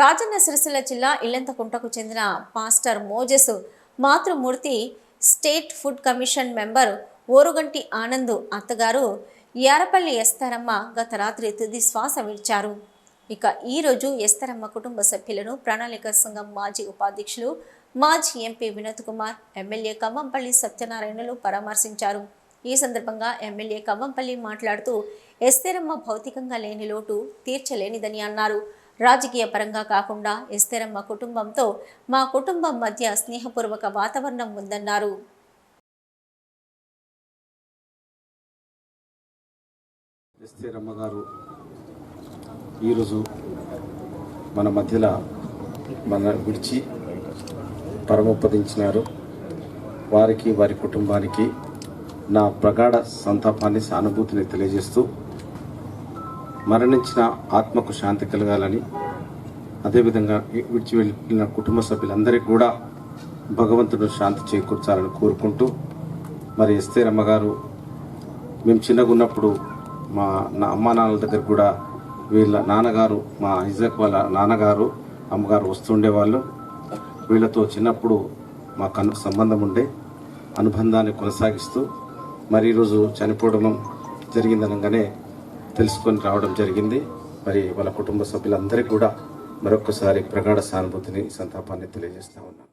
రాజన్న సిరిసిల్ల జిల్లా ఇల్లంతకుంటకు చెందిన పాస్టర్ మోజెస్ మాతృమూర్తి state food commission member Oruganti Anand అత్తగారు యారపల్లి ఎస్తారమ్మ గత రాత్రి తుది శ్వాస విడిచారు. ఇక ఈరోజు ఎస్తరమ్మ కుటుంబ సభ్యులను ప్రణాళిక సంఘం మాజీ ఉపాధ్యక్షులు మాజీ ఎంపీ వినోద్ కుమార్ ఎమ్మెల్యే కమ్మంపల్లి సత్యనారాయణలు పరామర్శించారు. ఈ సందర్భంగా ఎమ్మెల్యే కమ్మంపల్లి మాట్లాడుతూ ఎస్తేరమ్మ భౌతికంగా లేని లోటు తీర్చలేనిదని అన్నారు. రాజకీయ పరంగా కాకుండా ఎస్తేరమ్మ కుటుంబంతో మా కుటుంబం మధ్య స్నేహపూర్వక వాతావరణం ఉందన్నారు. ఎస్తే గారు ఈరోజు మన మధ్యలో మన విడిచి పరమోపదించినారు. వారికి వారి కుటుంబానికి నా ప్రగాఢ సంతాపాన్ని సానుభూతిని తెలియజేస్తూ మరణించిన ఆత్మకు శాంతి కలగాలని అదేవిధంగా విడిచి వెళ్ళిన కుటుంబ సభ్యులందరికీ కూడా భగవంతుడు శాంతి చేకూర్చాలని కోరుకుంటూ మరి ఎస్తే రమ్మగారు మేము చిన్నగా ఉన్నప్పుడు మా నా అమ్మా నాన్నల దగ్గర కూడా వీళ్ళ నాన్నగారు మా ఐజాక్ వాళ్ళ నాన్నగారు అమ్మగారు వస్తుండేవాళ్ళు వీళ్ళతో చిన్నప్పుడు మా కన్ను సంబంధం ఉండే అనుబంధాన్ని కొనసాగిస్తూ మరి ఈరోజు చనిపోవడం జరిగిందనగానే తెలుసుకొని రావడం జరిగింది. మరి వాళ్ళ కుటుంబ సభ్యులందరికీ కూడా మరొకసారి ప్రగాఢ సానుభూతిని సంతాపాన్ని తెలియజేస్తా ఉన్నాను.